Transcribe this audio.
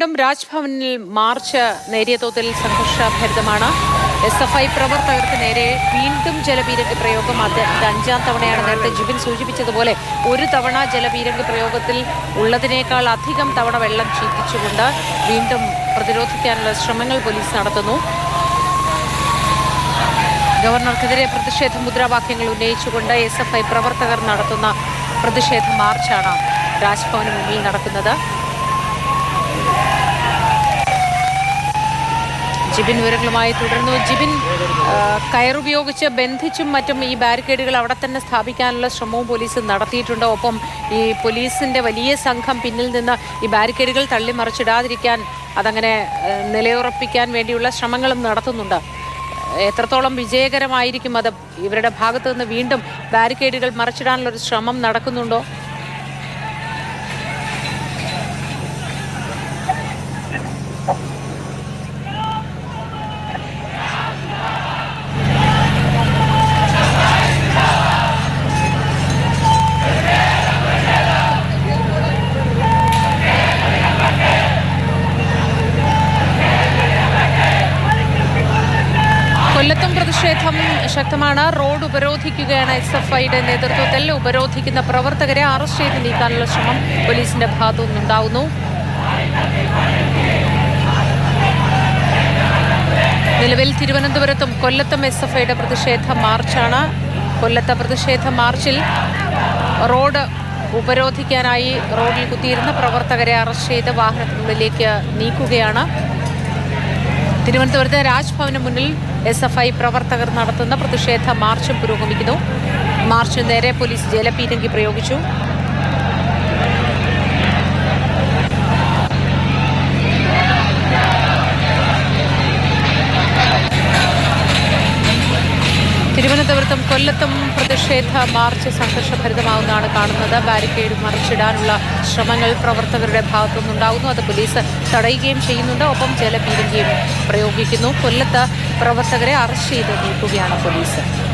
വീണ്ടും രാജ്ഭവനിൽ മാർച്ച് നേരിയ തോതിൽ സംഘർഷഭരിതമാണ്. എസ് എഫ് ഐ പ്രവർത്തകർക്ക് നേരെ വീണ്ടും ജലപീരങ്കി പ്രയോഗം. അത് അഞ്ചാം തവണയാണ്. നേരത്തെ ജിബിൻ സൂചിപ്പിച്ചതുപോലെ ഒരു തവണ ജലപീരങ്കി പ്രയോഗത്തിൽ ഉള്ളതിനേക്കാൾ അധികം തവണ വെള്ളം ചീറ്റിച്ചുകൊണ്ട് വീണ്ടും പ്രതിരോധിക്കാനുള്ള ശ്രമങ്ങൾ പോലീസ് നടത്തുന്നു. ഗവർണർക്കെതിരെ പ്രതിഷേധ മുദ്രാവാക്യങ്ങൾ ഉന്നയിച്ചുകൊണ്ട് എസ് എഫ് ഐ പ്രവർത്തകർ നടത്തുന്ന പ്രതിഷേധ മാർച്ചാണ് രാജ്ഭവന് മുന്നിൽ നടക്കുന്നത്. ജിബിൻ വിവരങ്ങളുമായി തുടർന്നു ജിബിൻ കയറുപയോഗിച്ച് ബന്ധിച്ചും മറ്റും ഈ ബാരിക്കേഡുകൾ അവിടെ തന്നെ സ്ഥാപിക്കാനുള്ള ശ്രമവും പോലീസ് നടത്തിയിട്ടുണ്ട്. ഒപ്പം ഈ പോലീസിന്റെ വലിയ സംഘം പിന്നിൽ നിന്ന് ഈ ബാരിക്കേഡുകൾ തള്ളിമറിച്ചിടാതിരിക്കാൻ അതങ്ങനെ നിലയുറപ്പിക്കാൻ വേണ്ടിയുള്ള ശ്രമങ്ങളും നടത്തുന്നുണ്ട്. എത്രത്തോളം വിജയകരമായിരിക്കും അത്? ഇവരുടെ ഭാഗത്തു നിന്ന് വീണ്ടും ബാരിക്കേഡുകൾ മറിച്ചിടാനുള്ള ഒരു ശ്രമം നടക്കുന്നുണ്ടോ? കൊല്ലത്തും പ്രതിഷേധം ശക്തമാണ്. റോഡ് ഉപരോധിക്കുകയാണ് എസ് എഫ് ഐയുടെ നേതൃത്വത്തിൽ. ഉപരോധിക്കുന്ന പ്രവർത്തകരെ അറസ്റ്റ് ചെയ്ത് നീക്കാനുള്ള ശ്രമം പോലീസിന്റെ ഭാഗത്തു നിന്നുണ്ടാവുന്നു നിലവിൽ തിരുവനന്തപുരത്തും കൊല്ലത്തും എസ് എഫ് ഐയുടെ പ്രതിഷേധ മാർച്ചാണ്. കൊല്ലത്തെ പ്രതിഷേധ മാർച്ചിൽ റോഡ് ഉപരോധിക്കാനായി റോഡിൽ കുത്തിയിരുന്ന പ്രവർത്തകരെ അറസ്റ്റ് ചെയ്ത് വാഹനത്തിനുള്ളിലേക്ക് നീക്കുകയാണ്. തിരുവനന്തപുരത്ത് രാജ്ഭവന് മുന്നിൽ എസ് എഫ് ഐ പ്രവർത്തകർ നടത്തുന്ന പ്രതിഷേധ മാർച്ചും പുരോഗമിക്കുന്നു. മാർച്ച് നേരെ പോലീസ് ജലപീരങ്കി പ്രയോഗിച്ചു. തിരുവനന്തപുരത്തും കൊല്ലത്തും പ്രതിഷേധ മാർച്ച് സംഘർഷഭരിതമാവുന്നതാണ് കാണുന്നത്. ബാരിക്കേഡ് മറിച്ചിടാനുള്ള ശ്രമങ്ങൾ പ്രവർത്തകരുടെ ഭാഗത്തുനിന്നുണ്ടാകുന്നു. അത് പോലീസ് തടയുകയും ചെയ്യുന്നുണ്ട്. ഒപ്പം ജലപീരങ്കിയും പ്രയോഗിക്കുന്നു. കൊല്ലത്ത് പ്രവർത്തകരെ അറസ്റ്റ് ചെയ്ത് നീക്കുകയാണ് പോലീസ്.